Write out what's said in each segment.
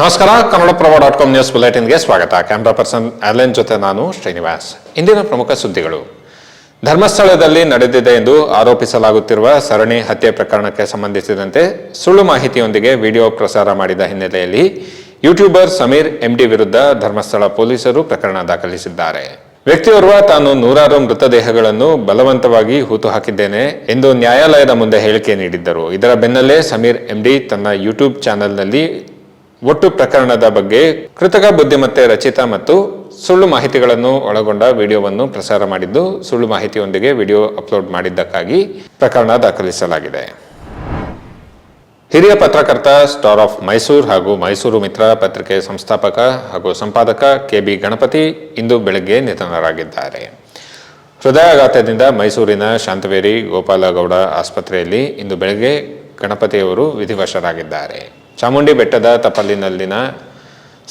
ನಮಸ್ಕಾರ, Kannadaprabha dot com news ಬುಲೆಟಿನ್ಗೆ ಸ್ವಾಗತ. ಕ್ಯಾಮ್ರಾ ಪರ್ಸನ್ ಅಲೆನ್ ಜೊತೆ ನಾನು ಶ್ರೀನಿವಾಸ್. ಇಂದಿನ ಪ್ರಮುಖ ಸುದ್ದಿಗಳು. ಧರ್ಮಸ್ಥಳದಲ್ಲಿ ನಡೆದಿದೆ ಎಂದು ಆರೋಪಿಸಲಾಗುತ್ತಿರುವ ಸರಣಿ ಹತ್ಯೆ ಪ್ರಕರಣಕ್ಕೆ ಸಂಬಂಧಿಸಿದಂತೆ ಸುಳ್ಳು ಮಾಹಿತಿಯೊಂದಿಗೆ ವಿಡಿಯೋ ಪ್ರಸಾರ ಮಾಡಿದ ಹಿನ್ನೆಲೆಯಲ್ಲಿ ಯೂಟ್ಯೂಬರ್ ಸಮೀರ್ ಎಂಡಿ ವಿರುದ್ಧ ಧರ್ಮಸ್ಥಳ ಪೊಲೀಸರು ಪ್ರಕರಣ ದಾಖಲಿಸಿದ್ದಾರೆ. ವ್ಯಕ್ತಿಯೋರ್ವ ತಾನು ನೂರಾರು ಮೃತದೇಹಗಳನ್ನು ಬಲವಂತವಾಗಿ ಹೂತು ಹಾಕಿದ್ದೇನೆ ಎಂದು ನ್ಯಾಯಾಲಯದ ಮುಂದೆ ಹೇಳಿಕೆ ನೀಡಿದ್ದರು. ಇದರ ಬೆನ್ನಲ್ಲೇ ಸಮೀರ್ ಎಂಡಿ ತನ್ನ ಯೂಟ್ಯೂಬ್ ಚಾನೆಲ್ನಲ್ಲಿ ಒಟ್ಟು ಪ್ರಕರಣದ ಬಗ್ಗೆ ಕೃತಕ ಬುದ್ಧಿಮತ್ತೆ ರಚಿತ ಮತ್ತು ಸುಳ್ಳು ಮಾಹಿತಿಗಳನ್ನು ಒಳಗೊಂಡ ವಿಡಿಯೋವನ್ನು ಪ್ರಸಾರ ಮಾಡಿದ್ದು ಸುಳ್ಳು ಮಾಹಿತಿಯೊಂದಿಗೆ ವಿಡಿಯೋ ಅಪ್ಲೋಡ್ ಮಾಡಿದ್ದಕ್ಕಾಗಿ ಪ್ರಕರಣ ದಾಖಲಿಸಲಾಗಿದೆ. ಹಿರಿಯ ಪತ್ರಕರ್ತ ಸ್ಟಾರ್ ಆಫ್ ಮೈಸೂರು ಹಾಗೂ ಮೈಸೂರು ಮಿತ್ರ ಪತ್ರಿಕೆ ಸಂಸ್ಥಾಪಕ ಹಾಗೂ ಸಂಪಾದಕ ಕೆ ಬಿ ಗಣಪತಿ ಇಂದು ಬೆಳಗ್ಗೆ ನಿಧನರಾಗಿದ್ದಾರೆ. ಹೃದಯಾಘಾತದಿಂದ ಮೈಸೂರಿನ ಶಾಂತವೇರಿ ಗೋಪಾಲಗೌಡ ಆಸ್ಪತ್ರೆಯಲ್ಲಿ ಇಂದು ಬೆಳಗ್ಗೆ ಗಣಪತಿಯವರು ವಿಧಿವಶರಾಗಿದ್ದಾರೆ. ಚಾಮುಂಡಿ ಬೆಟ್ಟದ ತಪ್ಪಲಿನಲ್ಲಿನ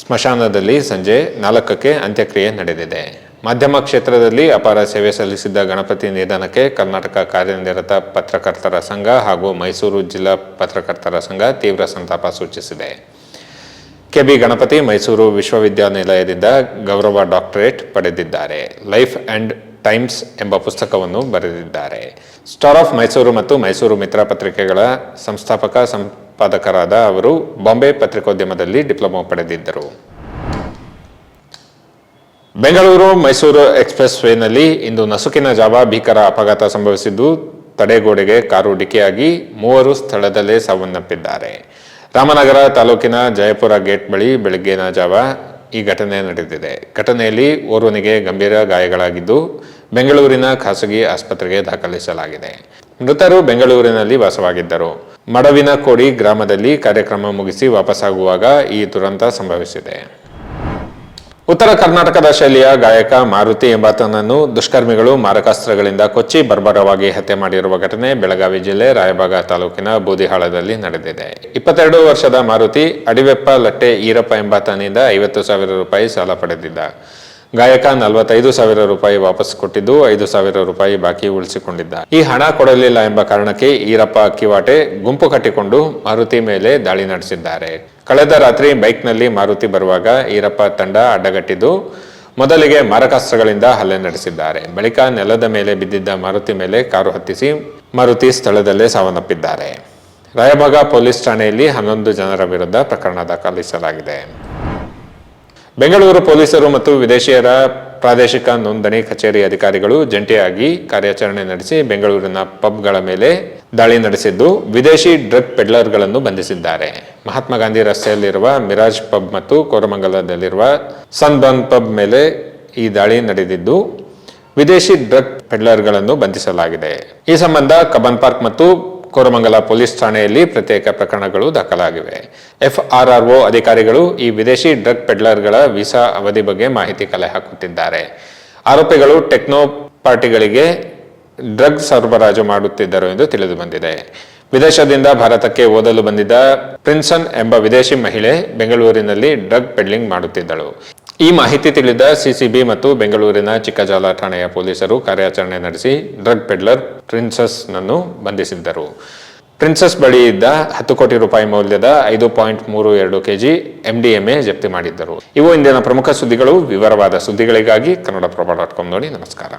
ಸ್ಮಶಾನದಲ್ಲಿ ಸಂಜೆ ನಾಲ್ಕಕ್ಕೆ ಅಂತ್ಯಕ್ರಿಯೆ ನಡೆದಿದೆ. ಮಾಧ್ಯಮ ಕ್ಷೇತ್ರದಲ್ಲಿ ಅಪಾರ ಸೇವೆ ಸಲ್ಲಿಸಿದ್ದ ಗಣಪತಿ ನಿಧನಕ್ಕೆ ಕರ್ನಾಟಕ ಕಾರ್ಯನಿರತ ಪತ್ರಕರ್ತರ ಸಂಘ ಹಾಗೂ ಮೈಸೂರು ಜಿಲ್ಲಾ ಪತ್ರಕರ್ತರ ಸಂಘ ತೀವ್ರ ಸಂತಾಪ ಸೂಚಿಸಿದೆ. ಕೆಬಿ ಗಣಪತಿ ಮೈಸೂರು ವಿಶ್ವವಿದ್ಯಾನಿಲಯದಿಂದ ಗೌರವ ಡಾಕ್ಟರೇಟ್ ಪಡೆದಿದ್ದಾರೆ. ಲೈಫ್ ಅಂಡ್ ಟೈಮ್ಸ್ ಎಂಬ ಪುಸ್ತಕವನ್ನು ಬರೆದಿದ್ದಾರೆ. ಸ್ಟಾರ್ ಆಫ್ ಮೈಸೂರು ಮತ್ತು ಮೈಸೂರು ಮಿತ್ರ ಪತ್ರಿಕೆಗಳ ಸಂಸ್ಥಾಪಕ ಸಂಪಾದಕರಾದ ಅವರು ಬಾಂಬೆ ಪತ್ರಿಕೋದ್ಯಮದಲ್ಲಿ ಡಿಪ್ಲೊಮಾ ಪಡೆದಿದ್ದರು. ಬೆಂಗಳೂರು ಮೈಸೂರು ಎಕ್ಸ್ಪ್ರೆಸ್ ವೇನಲ್ಲಿ ಇಂದು ನಸುಕಿನ ಜಾವ ಭೀಕರ ಅಪಘಾತ ಸಂಭವಿಸಿದ್ದು, ತಡೆಗೋಡೆಗೆ ಕಾರು ಡಿಕ್ಕಿಯಾಗಿ ಮೂವರು ಸ್ಥಳದಲ್ಲೇ ಸಾವನ್ನಪ್ಪಿದ್ದಾರೆ. ರಾಮನಗರ ತಾಲೂಕಿನ ಜಯಪುರ ಗೇಟ್ ಬಳಿ ಬೆಳಗ್ಗಿನ ಜಾವ ಈ ಘಟನೆ ನಡೆದಿದೆ. ಘಟನೆಯಲ್ಲಿ ಓರ್ವನಿಗೆ ಗಂಭೀರ ಗಾಯಗಳಾಗಿದ್ದು, ಬೆಂಗಳೂರಿನ ಖಾಸಗಿ ಆಸ್ಪತ್ರೆಗೆ ದಾಖಲಿಸಲಾಗಿದೆ. ಮೃತರು ಬೆಂಗಳೂರಿನಲ್ಲಿ ವಾಸವಾಗಿದ್ದರು. ಮಡವಿನ ಕೋಡಿ ಗ್ರಾಮದಲ್ಲಿ ಕಾರ್ಯಕ್ರಮ ಮುಗಿಸಿ ವಾಪಸ್ಸಾಗುವಾಗ ಈ ದುರಂತ ಸಂಭವಿಸಿದೆ. ಉತ್ತರ ಕರ್ನಾಟಕದ ಶೈಲಿಯ ಗಾಯಕ ಮಾರುತಿ ಎಂಬಾತನನ್ನು ದುಷ್ಕರ್ಮಿಗಳು ಮಾರಕಾಸ್ತ್ರಗಳಿಂದ ಕೊಚ್ಚಿ ಬರ್ಬರವಾಗಿ ಹತ್ಯೆ ಮಾಡಿರುವ ಘಟನೆ ಬೆಳಗಾವಿ ಜಿಲ್ಲೆ ರಾಯಬಾಗ ತಾಲೂಕಿನ ಬೂದಿಹಾಳದಲ್ಲಿ ನಡೆದಿದೆ. ಇಪ್ಪತ್ತೆರಡು ವರ್ಷದ ಮಾರುತಿ ಅಡಿವೆಪ್ಪ ಲಟ್ಟೆ ಈರಪ್ಪ ಎಂಬಾತನಿಂದ ಐವತ್ತು ಸಾವಿರ ರೂಪಾಯಿ ಸಾಲ ಪಡೆದಿದ್ದ. ಗಾಯಕ ನಲವತ್ತೈದು ಸಾವಿರ ರೂಪಾಯಿ ವಾಪಸ್ ಕೊಟ್ಟಿದ್ದು ಐದು ಸಾವಿರ ರೂಪಾಯಿ ಬಾಕಿ ಉಳಿಸಿಕೊಂಡಿದ್ದ ಈ ಹಣ ಕೊಡಲಿಲ್ಲ ಎಂಬ ಕಾರಣಕ್ಕೆ ಈರಪ್ಪ ಅಕ್ಕಿವಾಟೆ ಗುಂಪು ಕಟ್ಟಿಕೊಂಡು ಮಾರುತಿ ಮೇಲೆ ದಾಳಿ ನಡೆಸಿದ್ದಾರೆ. ಕಳೆದ ರಾತ್ರಿ ಬೈಕ್ನಲ್ಲಿ ಮಾರುತಿ ಬರುವಾಗ ಈರಪ್ಪ ತಂಡ ಅಡ್ಡಗಟ್ಟಿದ್ದು ಮೊದಲಿಗೆ ಮಾರಕಾಸ್ತ್ರಗಳಿಂದ ಹಲ್ಲೆ ನಡೆಸಿದ್ದಾರೆ. ಬಳಿಕ ನೆಲದ ಮೇಲೆ ಬಿದ್ದಿದ್ದ ಮಾರುತಿ ಮೇಲೆ ಕಾರು ಹತ್ತಿಸಿ ಮಾರುತಿ ಸ್ಥಳದಲ್ಲೇ ಸಾವನ್ನಪ್ಪಿದ್ದಾರೆ. ರಾಯಭಾಗ ಪೊಲೀಸ್ ಠಾಣೆಯಲ್ಲಿ ಹನ್ನೊಂದು ಜನರ ವಿರುದ್ಧ ಪ್ರಕರಣ ದಾಖಲಿಸಲಾಗಿದೆ. ಬೆಂಗಳೂರು ಪೊಲೀಸರು ಮತ್ತು ವಿದೇಶಿಯರ ಪ್ರಾದೇಶಿಕ ನೋಂದಣಿ ಕಚೇರಿ ಅಧಿಕಾರಿಗಳು ಜಂಟಿಯಾಗಿ ಕಾರ್ಯಾಚರಣೆ ನಡೆಸಿ ಬೆಂಗಳೂರಿನ ಪಬ್ಗಳ ಮೇಲೆ ದಾಳಿ ನಡೆಸಿದ್ದು ವಿದೇಶಿ ಡ್ರಗ್ ಪೆಡ್ಲರ್ಗಳನ್ನು ಬಂಧಿಸಿದ್ದಾರೆ. ಮಹಾತ್ಮ ಗಾಂಧಿ ರಸ್ತೆಯಲ್ಲಿರುವ ಮಿರಾಜ್ ಪಬ್ ಮತ್ತು ಕೋರಮಂಗಲದಲ್ಲಿರುವ ಸನ್ಬನ್ ಪಬ್ ಮೇಲೆ ಈ ದಾಳಿ ನಡೆದಿದ್ದು ವಿದೇಶಿ ಡ್ರಗ್ ಪೆಡ್ಲರ್ಗಳನ್ನು ಬಂಧಿಸಲಾಗಿದೆ. ಈ ಸಂಬಂಧ ಕಬನ್ ಪಾರ್ಕ್ ಮತ್ತು ಕೋರಮಂಗಲ ಪೊಲೀಸ್ ಠಾಣೆಯಲ್ಲಿ ಪ್ರತ್ಯೇಕ ಪ್ರಕರಣಗಳು ದಾಖಲಾಗಿವೆ. ಎಫ್ಆರ್ಆರ್ಒ ಅಧಿಕಾರಿಗಳು ಈ ವಿದೇಶಿ ಡ್ರಗ್ ಪೆಡ್ಲರ್ಗಳ ವೀಸಾ ಅವಧಿ ಬಗ್ಗೆ ಮಾಹಿತಿ ಕಲೆ ಹಾಕುತ್ತಿದ್ದಾರೆ. ಆರೋಪಿಗಳು ಟೆಕ್ನೋ ಪಾರ್ಟಿಗಳಿಗೆ ಡ್ರಗ್ ಸರಬರಾಜು ಮಾಡುತ್ತಿದ್ದರು ಎಂದು ತಿಳಿದು ಬಂದಿದೆ. ವಿದೇಶದಿಂದ ಭಾರತಕ್ಕೆ ಓದಲು ಬಂದಿದ್ದ ಪ್ರಿನ್ಸನ್ ಎಂಬ ವಿದೇಶಿ ಮಹಿಳೆ ಬೆಂಗಳೂರಿನಲ್ಲಿ ಡ್ರಗ್ ಪೆಡ್ಲಿಂಗ್ ಮಾಡುತ್ತಿದ್ದಳು. ಈ ಮಾಹಿತಿ ತಿಳಿದ ಸಿಸಿಬಿ ಮತ್ತು ಬೆಂಗಳೂರಿನ ಚಿಕ್ಕಜಾಲ ಠಾಣೆಯ ಪೊಲೀಸರು ಕಾರ್ಯಾಚರಣೆ ನಡೆಸಿ ಡ್ರಗ್ ಪೆಡ್ಲರ್ ಪ್ರಿನ್ಸಸ್ ನನ್ನು ಬಂಧಿಸಿದ್ದರು. ಪ್ರಿನ್ಸಸ್ ಬಳಿ ಇದ್ದ ಹತ್ತು ಕೋಟಿ ರೂಪಾಯಿ ಮೌಲ್ಯದ ಐದು ಪಾಯಿಂಟ್ ಮೂರು ಎರಡು ಕೆಜಿ ಎಂಡಿಎಂಎ ಜಪ್ತಿ ಮಾಡಿದ್ದರು. ಇವು ಇಂದಿನ ಪ್ರಮುಖ ಸುದ್ದಿಗಳು. ವಿವರವಾದ ಸುದ್ದಿಗಳಿಗಾಗಿ ಕನ್ನಡ ಪ್ರಭಾ ಡಾಟ್ ಕಾಮ್ ನೋಡಿ ನಮಸ್ಕಾರ.